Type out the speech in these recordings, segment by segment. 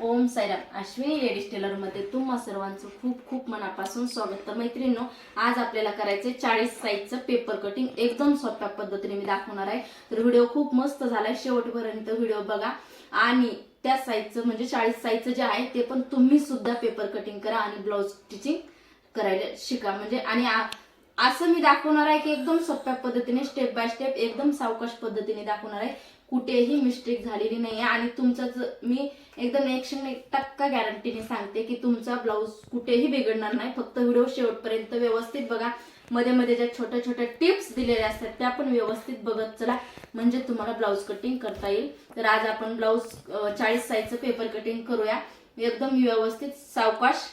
ओम Sairam. Ashwini ladies टेलरमध्ये तुम्हा सर्वांचं खूप खूप मनापासून स्वागत. तर मैत्रिणींनो आज आपल्याला करायचं चाळीस साईजचं पेपर कटिंग एकदम सोप्या पद्धतीने मी दाखवणार आहे. तर व्हिडिओ खूप मस्त झालाय. शेवटपर्यंत व्हिडिओ बघा. आणि त्या साईजचं म्हणजे चाळीस साईजचं जे आहे ते पण तुम्ही सुद्धा पेपर कटिंग करा आणि ब्लाऊज स्टिचिंग करायला शिका. म्हणजे आणि असं मी दाखवणार आहे की एकदम सोप्या पद्धतीने स्टेप बाय स्टेप एकदम सावकाश पद्धतीने दाखवणार आहे. कुठेही मिस्टेक झालेली नाही आहे आणि तुमचं मी एकदम एकशे एक टक्का गॅरंटीने सांगते की तुमचा ब्लाऊज कुठेही बिघडणार नाही. फक्त व्हिडिओ शेवटपर्यंत व्यवस्थित बघा. मध्ये मध्ये ज्या छोट्या छोट्या टिप्स दिलेल्या असतात त्या पण व्यवस्थित बघत चला. म्हणजे तुम्हाला ब्लाऊज कटिंग करता येईल. तर आज आपण ब्लाऊज चाळीस साईजचं पेपर कटिंग करूया. एकदम व्यवस्थित सावकाश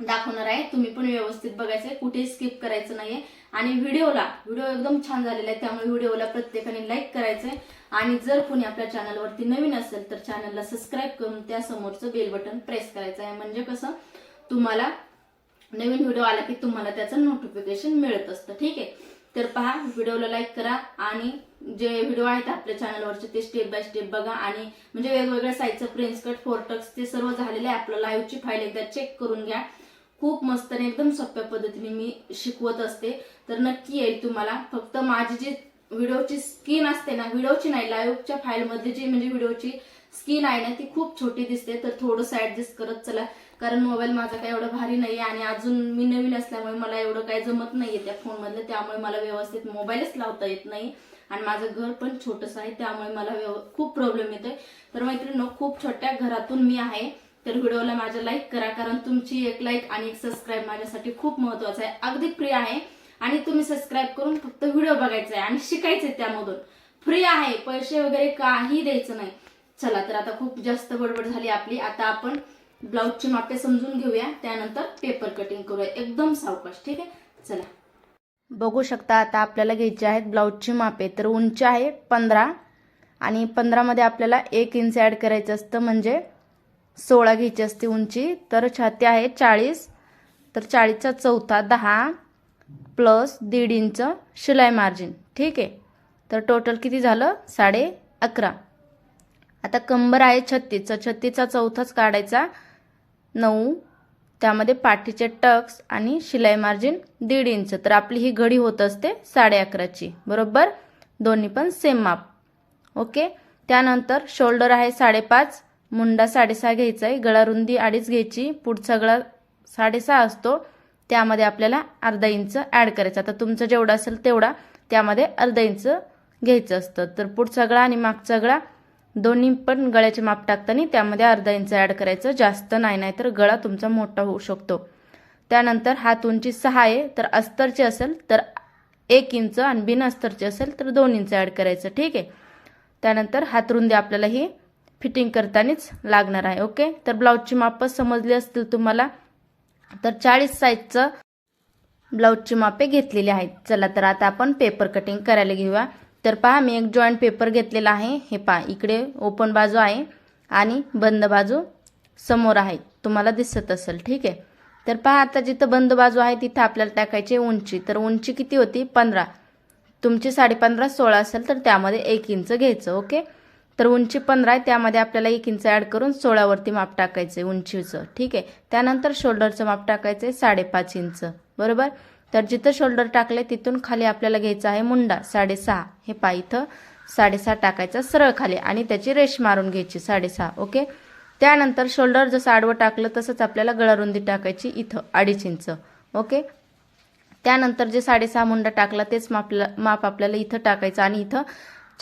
दाखवणार आहे. तुम्ही पण व्यवस्थित बघायचंय. कुठेही स्किप करायचं नाहीये. आणि व्हिडिओला व्हिडिओ एकदम छान झालेला आहे त्यामुळे व्हिडिओला प्रत्येकाने लाईक करायचंय. आणि जर कोणी आपल्या चॅनलवरती नवीन असेल तर चॅनलला सबस्क्राईब करून त्या समोरचं बेल बटन प्रेस करायचं आहे. म्हणजे कसं तुम्हाला नवीन व्हिडिओ आला की तुम्हाला त्याचं नोटिफिकेशन मिळत असतं. ठीक आहे? तर पहा व्हिडिओला लाईक करा आणि जे व्हिडिओ आहेत आपल्या चॅनलवरचे ते स्टेप बाय स्टेप बघा. आणि म्हणजे वेगवेगळ्या साईजचं प्रिन्स कट फोरटक्स ते सर्व झालेले आहे. आपलं लाईव्हची फाईल एकदा चेक करून घ्या. खूप मस्त आणि एकदम सोप्या पद्धतीने मी शिकवत असते. तर नक्की येईल तुम्हाला. फक्त माझी जी व्हिडिओची स्किन असते ना व्हिडिओची नाही लाईव्हच्या फाईलमध्ये जी म्हणजे व्हिडिओची स्किन आहे ना ती खूप छोटी दिसते. तर थोडंसं ऍडजस्ट करत चला. कारण मोबाईल माझा काही एवढा भारी नाही आणि अजून मी नवीन असल्यामुळे मला एवढं काही जमत नाहीये त्या फोनमधलं. त्यामुळे मला व्यवस्थित मोबाईलच लावता येत नाही. आणि माझं घर पण छोटंसं आहे त्यामुळे मला व्यव- खूप प्रॉब्लेम येतोय. तर मैत्रिणी खूप छोट्या घरातून मी आहे. तर व्हिडिओला माझ्या लाईक करा कारण तुमची एक लाईक आणि एक सबस्क्राईब माझ्यासाठी खूप महत्वाचं आहे. अगदी फ्री आहे. आणि तुम्ही सबस्क्राईब करून फक्त व्हिडिओ बघायचा आहे आणि शिकायचे त्यामधून. फ्री आहे पैसे वगैरे काही द्यायचं नाही. चला तर आता खूप जास्त बडबड झाली आपली. आता आपण ब्लाऊजची मापे समजून घेऊया. त्यानंतर पेपर कटिंग करूया. एकदम सावकाश ठीक आहे? चला. बघू शकता आता आपल्याला घ्यायची आहेत ब्लाऊजची मापे. तर उंची आहे पंधरा आणि पंधरामध्ये आपल्याला एक इंच ॲड करायचं असतं म्हणजे सोळा घ्यायची असते उंची तर छाती आहे चाळीस तर चाळीसचा चौथा दहा प्लस दीड इंच शिलाई मार्जिन ठीक आहे? तर टोटल किती झालं? साडे अकरा. आता कंबर आहे छत्तीसचा छत्तीसचा चौथाच काढायचा. नऊ त्यामध्ये पाठीचे टक्स आणि शिलाई मार्जिन दीड इंच. तर आपली ही घडी होत असते साडे अकराची. बरोबर? दोन्ही पण सेम माप. ओके त्यानंतर शोल्डर आहे साडेपाच मुंडा साडेसहा घ्यायचा आहे गळा रुंदी अडीच घ्यायची पुढचा गळा साडेसहा असतो त्यामध्ये आपल्याला अर्धा इंच ॲड करायचा. आता तुमचं जेवढं असेल तेवढा त्यामध्ये अर्धा इंच घ्यायचं असतं. तर पुढचा गळा आणि मागचा गळा दोन्ही पण गळ्याचे माप टाकताना त्यामध्ये अर्धा इंच ॲड करायचं. जास्त नाही नाही तर गळा तुमचा मोठा होऊ शकतो. त्यानंतर हात उंची सहा आहे तर अस्तरचे असेल तर एक इंच आणि बिन अस्तरचे असेल तर दोन इंच ॲड करायचं. ठीक आहे? त्यानंतर हातरुंदी आपल्याला ही फिटिंग करतानाच लागणार आहे ओके? तर ब्लाऊजची मापं समजली असतील तुम्हाला तर चाळीस साईजचं ब्लाऊजची मापे घेतलेली आहेत. चला तर आता आपण पेपर कटिंग करायला घेऊया. तर पहा मी एक जॉईंट पेपर घेतलेला आहे. हे पहा इकडे ओपन बाजू आहे आणि बंद बाजू समोर आहे. तुम्हाला दिसत असेल ठीक आहे? तर पहा आता जिथं बंद बाजू आहे तिथं आपल्याला टाकायची उंची. तर उंची किती होती? पंधरा. तुमची साडेपंधरा सोळा असेल तर त्यामध्ये एक इंच घ्यायचं ओके? तर उंची पंधरा आहे त्यामध्ये आपल्याला एक इंच ॲड करून सोळावरती माप टाकायचं आहे उंचीचं. ठीक आहे? त्यानंतर शोल्डरचं माप टाकायचं आहे साडेपाच इंच. बरोबर? तर जिथं शोल्डर टाकले तिथून खाली आपल्याला घ्यायचं आहे मुंडा. साडेसहा. हे पा इथं. साडेसहा टाकायचा सरळ खाली. आणि त्याची रेश मारून घ्यायची साडेसहा. ओके? त्यानंतर शोल्डर जसं आडवं टाकलं तसंच आपल्याला गळारुंदी टाकायची इथं अडीच इंच. ओके? त्यानंतर जे साडेसहा मुंडा टाकला तेच मापला माप आपल्याला इथं टाकायचं आणि इथं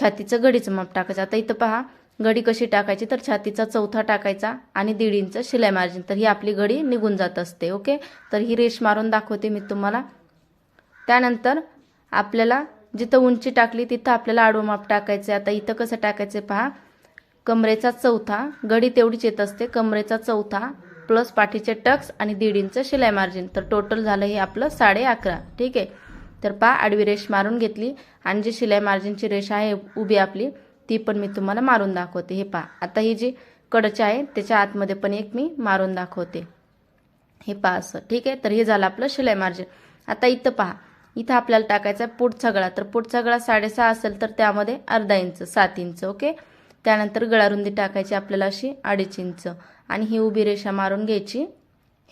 छातीचं घडीचं माप टाकायचं. आता इथं पहा घडी कशी टाकायची? तर छातीचा चौथा टाकायचा आणि दीड इंच शिलाई मार्जिन तर ही आपली घडी निघून जात असते ओके? तर ही रेश मारून दाखवते मी तुम्हाला. त्यानंतर आपल्याला जिथं उंची टाकली तिथं आपल्याला आडवं माप टाकायचं आहे आता इथं कसं टाकायचं पहा? कमरेचा चौथा घडी तेवढीच येत असते. कमरेचा चौथा प्लस पाठीचे टक्स आणि दीड इंच शिलाई मार्जिन तर टोटल झालं हे आपलं साडे अकरा. ठीक आहे? तर पहा आडवी रेष मारून घेतली. आणि जी शिलाई मार्जिनची रेष आहे उभी आपली ती पण मी तुम्हाला मारून दाखवते. हे पहा आता ही जी कडची आहे त्याच्या आतमध्ये पण एक मी मारून दाखवते. हे पहा असं ठीक आहे? तर हे झालं आपलं शिलाई मार्जिन. आता इथं पहा इथं आपल्याला टाकायचा आहे पुढचा गळा. तर पुढचा गळा साडेसहा असेल तर त्यामध्ये अर्धा इंच सात इंच ओके? त्यानंतर गळारुंदी टाकायची आपल्याला अशी अडीच इंच. आणि ही उभी रेषा मारून घ्यायची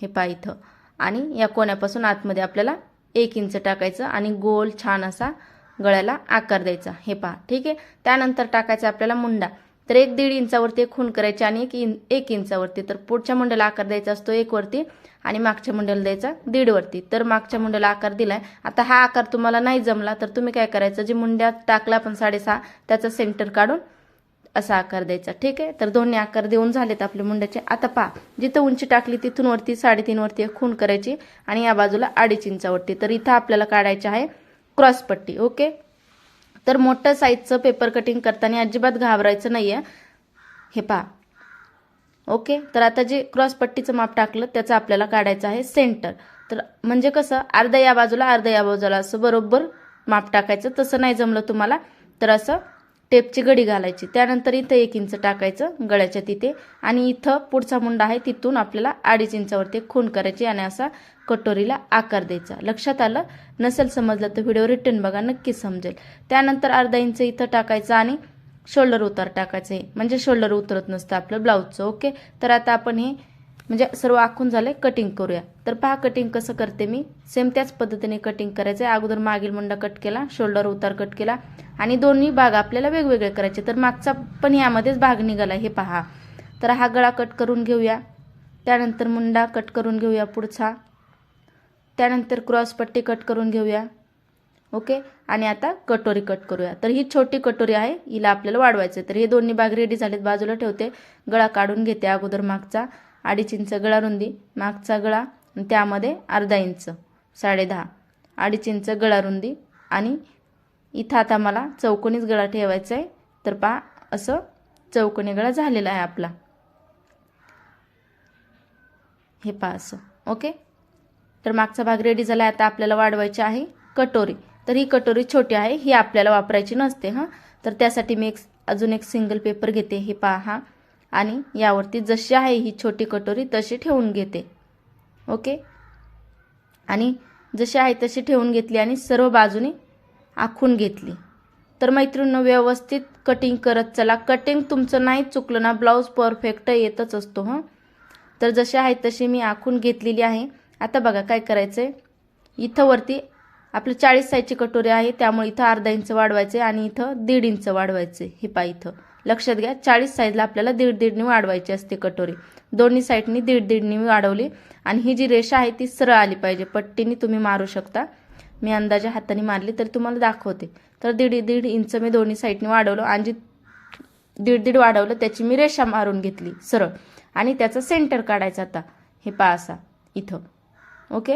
हे पा इथं. आणि या कोण्यापासून आतमध्ये आपल्याला एक इंच टाकायचं आणि गोल छान असा गळ्याला आकार द्यायचा. हे पहा. ठीक आहे? त्यानंतर टाकायचा आपल्याला मुंडा. तर एक दीड इंचावरती एक खून करायची आणि एक इन एक इंचावरती. तर पुढच्या मुंड्याला आकार द्यायचा असतो एकवरती आणि मागच्या मुंड्याला द्यायचा दीडवरती तर मागच्या मुंड्याला आकार दिलाय. आता हा आकार तुम्हाला नाही जमला तर तुम्ही काय करायचं? जे मुंड्यात टाकला आपण साडेसहा त्याचा सेंटर काढून असा आकार द्यायचा. ठीक आहे? तर दोन्ही आकार देऊन झालेत आपले मुंड्याचे आता पहा जिथं उंची टाकली तिथून वरती साडेतीन वरती खून करायची आणि या बाजूला अडीच इंचावरती. तर इथं आपल्याला काढायचे आहे क्रॉस पट्टी ओके? तर मोठ्या साईजचं पेपर कटिंग करताना अजिबात घाबरायचं नाही आहे हे पहा ओके? तर आता जे क्रॉसपट्टीचं माप टाकलं त्याचं आपल्याला काढायचं आहे सेंटर तर म्हणजे कसं अर्धा या बाजूला अर्धा या बाजूला असं बरोबर माप टाकायचं. तसं नाही जमलं तुम्हाला तर असं टेपची गडी घालायची. त्यानंतर इथं एक इंच टाकायचं गळ्याच्या तिथे आणि इथं पुढचा मुंडा आहे तिथून आपल्याला अडीच इंचावरती खून करायची आणि असा कटोरीला आकार द्यायचा. लक्षात आलं? नसेल समजलं तर व्हिडिओ रिटर्न बघा नक्कीच समजेल. त्यानंतर अर्धा इंच इथं टाकायचं आणि शोल्डर उतार टाकायचं आहे म्हणजे शोल्डर उतरत नसतं आपलं ब्लाऊजचं ओके? तर आता आपण हे म्हणजे सर्व आखून झालंय कटिंग करूया. तर पहा कटिंग कसं करते मी. सेम त्याच पद्धतीने कटिंग करायचं आहे अगोदर मागील मुंडा कट केला शोल्डर उतार कट केला आणि दोन्ही भाग आपल्याला वेगवेगळे करायचे. तर मागचा पण यामध्येच भाग निघाला हे पहा. तर हा गळा कट करून घेऊया. त्यानंतर मुंडा कट करून घेऊया पुढचा. त्यानंतर क्रॉस पट्टी कट करून घेऊया. ओके आणि आता कटोरी कट करूया. तर ही छोटी कटोरी आहे. हिला आपल्याला वाढवायचं तर हे दोन्ही भाग रेडी झालेत. बाजूला ठेवते. गळा काढून घेते अगोदर मागचा. अडीच इंच गळा रुंदी मागचा गळा आणि त्यामध्ये अर्धा इंच साडेदहा. अडीच इंच गळा रुंदी आणि इथं आता मला चौकोनीच गळा ठेवायचा आहे तर पहा असं चौकोनी गळा झालेला आहे आपला. हे पहा असं ओके? तर मागचा भाग रेडी झाला आता आपल्याला वाढवायची आहे कटोरी. तर ही कटोरी छोटी आहे ही आपल्याला वापरायची नसते हां? तर त्यासाठी मी एक अजून एक सिंगल पेपर घेते. हे पहा आणि यावरती जशी आहे ही छोटी कटोरी तशी ठेवून घेते. ओके? आणि जशी आहे तशी ठेवून घेतली आणि सर्व बाजूने आखून घेतली. तर मैत्रिणीनं व्यवस्थित कटिंग करत चला. कटिंग तुमचं नाही चुकलं ना ब्लाऊज परफेक्ट येतच असतो हं? तर जशी आहे तशी मी आखून घेतलेली आहे. आता बघा काय करायचं आहे इथं वरती आपलं चाळीस साईजची कटोरी आहे त्यामुळे इथं अर्धा इंच वाढवायचे आणि इथं दीड इंच वाढवायचे हे पा इथं. लक्षात घ्या चाळीस साईजला आपल्याला दीड दीडनी वाढवायची असते कटोरी. दोन्ही साईडनी दीड दीडनी वाढवली आणि ही जी रेषा आहे ती सरळ आली पाहिजे. पट्टीने तुम्ही मारू शकता. मी अंदाजे हाताने मारली तर तुम्हाला दाखवते. तर दीड दीड इंच मी दोन्ही साईडने वाढवलं आणि जी दीड दीड वाढवलं त्याची मी रेषा मारून घेतली सरळ. आणि त्याचं सेंटर काढायचं आता. हे पा असा. इथं. ओके?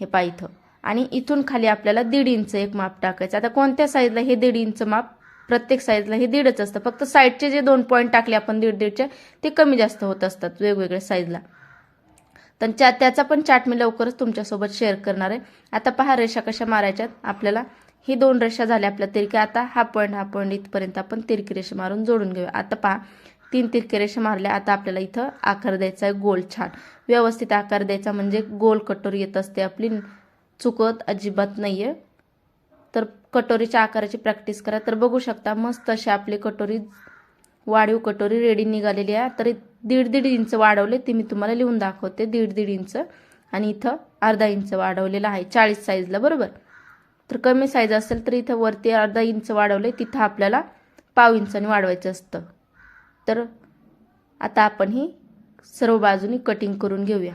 हे पा इथं. आणि इथून खाली आपल्याला दीड इंच एक माप टाकायचं. आता कोणत्या साईजला हे दीड इंच माप प्रत्येक साईजला हे दीडच असतं. फक्त साईडचे जे दोन पॉईंट टाकले आपण दीड दीडचे ते कमी जास्त होत असतात वेगवेगळ्या साईजला तर त्या त्याचा पण चार्ट मी लवकरच तुमच्यासोबत शेअर करणार आहे. आता पहा रेषा कशा मारायच्यात. आपल्याला ही दोन रेषा झाल्या आपल्या तिरक्या. आता हा पॉईंट हा पॉईंट इथपर्यंत आपण तिरकी रेषा मारून जोडून घेऊया. आता पहा तीन तिरके रेषा मारल्या. आता आपल्याला इथं आकार द्यायचा आहे गोल छान. व्यवस्थित आकार द्यायचा म्हणजे गोल कटोरी येत असते आपली. चुकत अजिबात नाही आहे तर कटोरीच्या आकाराची प्रॅक्टिस करा. तर बघू शकता मस्त अशी आपली कटोरी वाढीव कटोरी रेडी निघालेली आहे. तर दीड दीड इंच वाढवले ते मी तुम्हाला लिहून दाखवते. दीड दीड इंच आणि इथं अर्धा इंच वाढवलेलं आहे. चाळीस साईजला बरोबर? तर कमी साईज असेल तर इथं वरती अर्धा इंच वाढवले तिथं आपल्याला पाव इंचाने वाढवायचं असतं. तर आता आपण ही सर्व बाजूनी कटिंग करून घेऊया.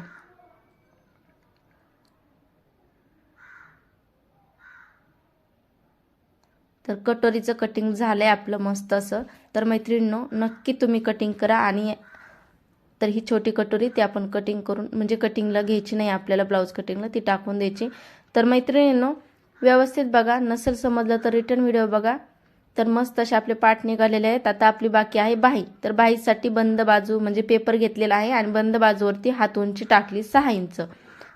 तर कटोरीचं कटिंग झालं आहे आपलं मस्त असं. तर मैत्रिणींनो नक्की तुम्ही कटिंग करा आणि तर ही छोटी कटोरी ती आपण कटिंग करून म्हणजे कटिंगला घ्यायची नाही आपल्याला ब्लाऊज कटिंगला ती टाकून द्यायची. तर मैत्रिणींनो व्यवस्थित बघा नसेल समजलं तर रिटर्न व्हिडिओ बघा. तर मस्त असे आपले पाठ निघालेले आहेत. आता आपली बाकी आहे बाही. तर बाहीसाठी बंद बाजू म्हणजे पेपर घेतलेला आहे आणि बंद बाजूवरती हात उंची टाकली सहा इंच.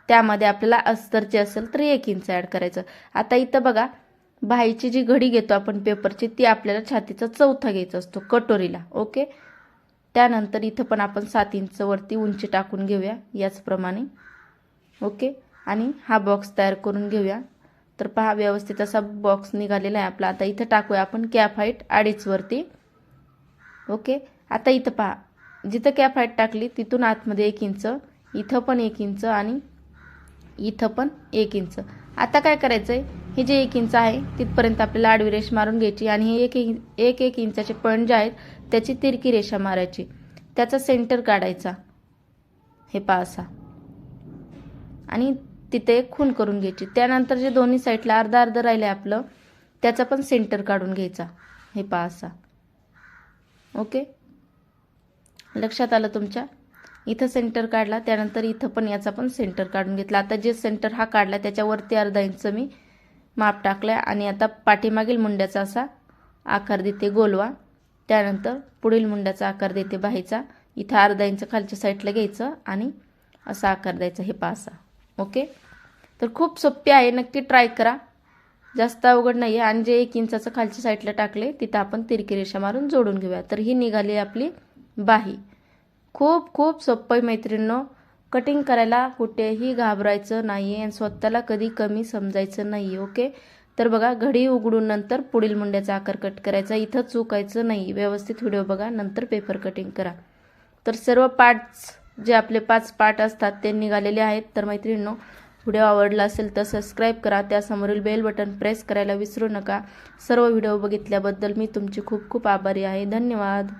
त्यामध्ये आपल्याला अस्तरची असेल तर एक इंच ॲड करायचं. आता इथं बघा बाईची जी घडी घेतो आपण पेपरची ती आपल्याला छातीचा चौथा घ्यायचा असतो कटोरीला ओके? त्यानंतर इथं पण आपण सात इंच वरती उंची टाकून घेऊया याचप्रमाणे ओके? आणि हा बॉक्स तयार करून घेऊया. तर पहा व्यवस्थित असा बॉक्स निघालेला आहे आपला. आता इथं टाकूया आपण कॅप हाईट अडीचवरती ओके? आता इथं पहा जिथं कॅप हाईट टाकली तिथून आतमध्ये एक इंच इथं पण एक इंच आणि इथं पण एक इंच. आता काय करायचं आहे हे जे एक इंच आहे तिथपर्यंत आपल्याला आडवी रेष मारून घ्यायची आणि हे एक एक एक एक इंचाचे पण जे आहेत त्याची तिरकी रेषा मारायची. त्याचा सेंटर काढायचा. हे पहा असा. आणि तिथे एक खून करून घ्यायची. त्यानंतर जे दोन्ही साईडला अर्धा अर्ध राहिलं आहे आपलं त्याचा पण सेंटर काढून घ्यायचा. हे पहा असा. ओके? लक्षात आलं तुमच्या? इथं सेंटर काढला त्यानंतर इथं पण याचा पण सेंटर काढून घेतला. आता जे सेंटर हा काढला त्याच्यावरती अर्धा इंच मी माप टाकलं आणि आता पाठीमागील मुंड्याचा असा आकार देते गोलवा. त्यानंतर पुढील मुंड्याचा आकार देते बाहीचा. इथं अर्धा इंच खालच्या साईडला घ्यायचं आणि असा आकार द्यायचा हे पासा ओके तर खूप सोपी आहे. नक्की ट्राय करा. जास्त अवघड नाही आहे आणि जे एक इंचाचं खालच्या साईडला टाकले तिथं आपण तिरकी रेषा मारून जोडून घेऊया. तर ही निघाली आपली बाही. खूप खूप सोपं मैत्रिणींनो. कटिंग करायला कुठेही घाबरायचं नाही आहे आणि स्वतःला कधी कमी समजायचं नाही ओके? तर बघा घडी उघडून नंतर पुढील मुंड्याचा आकार कट करायचा. इथं चुकायचं नाही व्यवस्थित व्हिडिओ बघा नंतर पेपर कटिंग करा. तर सर्व पार्ट्स जे आपले पाच पार्ट असतात ते निघालेले आहेत. तर मैत्रिणींनो व्हिडिओ आवडला असेल तर सबस्क्राईब करा. त्यासमोरील बेल बटन प्रेस करायला विसरू नका. सर्व व्हिडिओ बघितल्याबद्दल मी तुमची खूप खूप आभारी आहे. धन्यवाद.